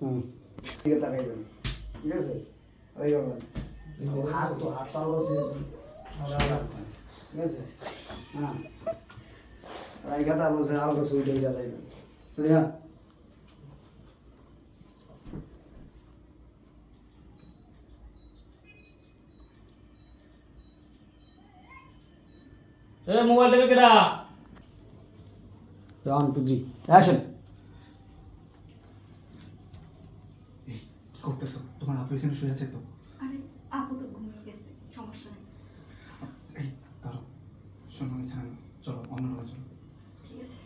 হুম। ঠিক আছে? তাকাইবেন ঠিক আছে হাত তো হাত আছে ঠিক আছে? হ্যাঁ। এই কথা বলছে আলগা সুইটে যা যাইবেন মোবাইল দেবে কেডা ওয়ান টু অ্যাকশন কি করতেছো তোমার আপু এখানে শুয়ে আছে তো? আরে আপু তো ঘুমিয়ে গেছে সমস্যা নেই। এই দাঁড়াও শোনো এখানে চলো অন্য রুমে চলো। ঠিক আছে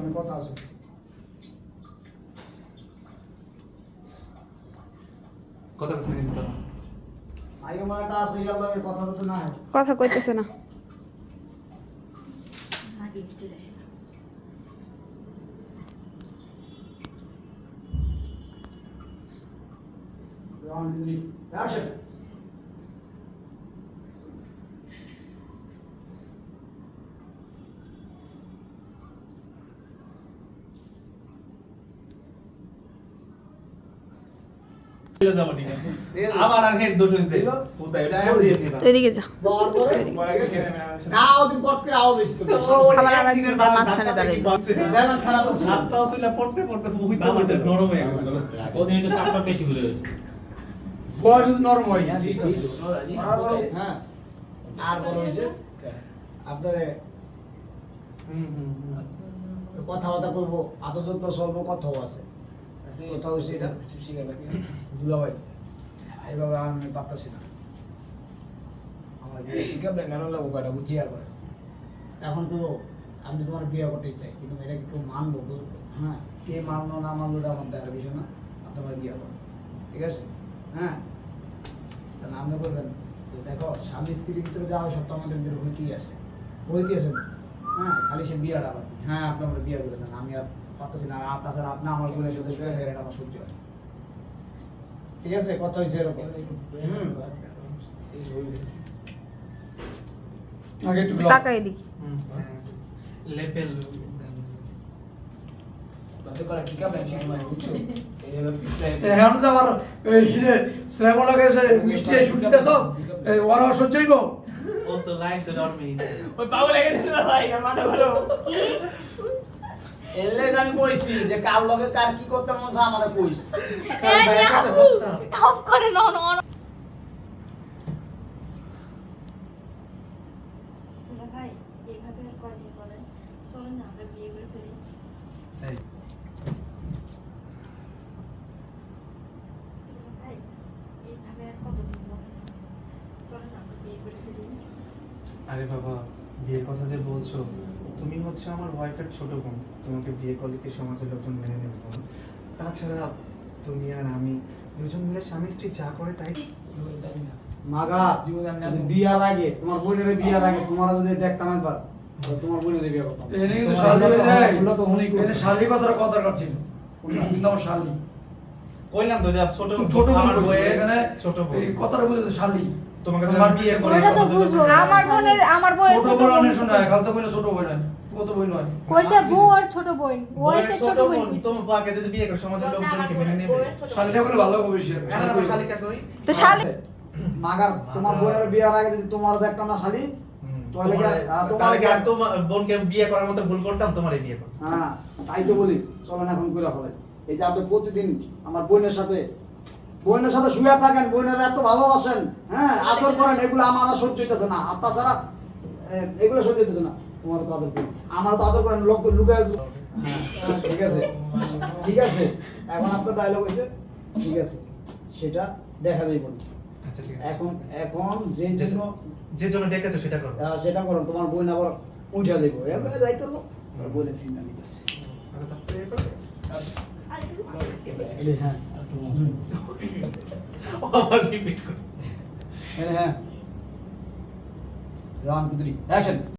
আমি কথা আছে। কথা কাছে আগে আমার একটা আছে কথা তো না কথা কইতেছে না। টু থ্রি অ্যাকশন আমার আর হেড দোষ হইছে। কোথায় এটা আমি এদিকে যা আও দিন কট করে আওয়াজ হইছে আবার আবার দুইটা মাঝখানে দাঁড়াইলো। দাদা সারা বছর। সাতটাও তুলে পড়তে পড়তে নরম হয়ে গেছিল ওদিন বেশি বলে গেছে। বয়স নরম হয়। ঠিক আছে। হ্যাঁ। আর বলো হইছে আপনারে হুম হুম কথাবার্তা করব আদত স্বল্প কথাও আছে। কথা হয়েছে এটা দুলা ভাই এইভাবে আমি পারতাছি না। আমার বিয়ে ঠিক আছে মেরো লাগবো কয়টা বুঝি আর এখন তো আমি তোমার বিয়ে করতে চাই কিন্তু এটা কি কেউ মানবো? হ্যাঁ। কে মানলো না মানলো এটা আমার দেখার বিষয় না। আর তোমার বিয়ে করো। ঠিক আছে? হ্যাঁ? তাহলে আপনি বলবেন যে দেখো স্বামী স্ত্রীর ভিতরে যা হয় সব তো আমাদের ভিতরে হইতেই আছে হইতেই আছে হ্যাঁ খালি সে বিয়েটা বাকি হ্যাঁ আপনি আমার বিয়ে করে দেন আমি আর পারতেছি না। আর তাছাড়া আপনি আমার বোনের সাথে শুয়ে থাকেন এটা আমার সহ্য হয় ঠিক আছে? কথা হয়েছে এরকম। হুম। আগে একটু তাকা এদিকে। লেপেল এখন যে আবার এই যে শ্রাবণকে যে মিষ্টি শুনতেছস এই ওরা সহ্য হইব? ও তো লাইন তো নরমই ওই পাগল লেগে না ভাই আর মানে হলো? এলে আমি কইছি যে কার লগে কার কি করতে মন চায় আমারে কইস। অফ করে না না ভাই এইভাবে আর কয়দিন বলেন? চলুন না আমরা বিয়ে করে ফেলি এই দুলা ভাই এইভাবে আর কতদিন বলেন চলুন না আমরা বিয়ে করে ফেলি আরে বাবা বিয়ের কথা যে বলছো তুমি হচ্ছে আমার ওয়াইফের ছোট বোন। তোমাকে বিয়ে করলে কি সমাজের লোকজন মেনে নেবে বলো? তাছাড়া তুমি আর আমি দুজন মিলে স্বামী স্ত্রী যা করে তাই মাগা বিয়ার আগে তোমার বোনের বিয়ার আগে তোমার যদি দেখতাম একবার তোমার বোনের বিয়ে করতাম। এনে কিন্তু শালি যায়। তো হুনেই করছে। শালি কথার কথা কাটছিল কিন্তু আমার শালি। কইলাম তো যে ছোট ছোট বোন আমার এখানে ছোট বোন। কথাটা বুঝেছ শালি। তোমাকে তোমার বিয়ে করে। ওটা তো বুঝব। আমার বোনের আমার বোনের ছোট বোন অনেক শোনা খালতো বোন ছোট বোন নয় কত বোন নয়? কইছে বউ আর ছোট বোন ওইসে ছোট বোন তোমার বাকে যদি বিয়ে করে সমাজের লোকজন কি মেনে নেবে। শালিটা বলে ভালো হবে না শালিকা কই? তো শালি মাগার তোমার বোনের বিয়ার আগে যদি তোমার দেখতাম না শালি তোমার বোনকে বিয়ে করার মতো ভুল করতাম? তোমারই বিয়ে করতাম। হ্যাঁ তাই তো বলি। চলেন এখন করে এই যে আপনি প্রতিদিন আমার বোনের সাথে বোনের সাথে শুয়ে থাকেন বোনের এত ভালোবাসেন হ্যাঁ আদর করেন এগুলো আমার আর সহ্য হইতেছে না। আর তাছাড়া এগুলো সহ্য হইতেছে না। তোমার তো আদর করেন। আমার তো আদর করেন লোক লুকায় হ্যাঁ, ঠিক আছে। ঠিক আছে। এখন আপনার ডায়লগ হয়েছে? ঠিক আছে। সেটা দেখা যাইব। আচ্ছা এখন এখন যে জন্য যে জন্য ডেকেছো সেটা করো। সেটা করো। তোমার বোন আবার উঠে যাইব এবার যাইতে তো বোনের চিন্তা নিতেছে। তাহলে তারপরে এ করবে? হ্যাঁ আবার রিপিট করো হ্যাঁ হ্যাঁ রান কুদরি অ্যাকশন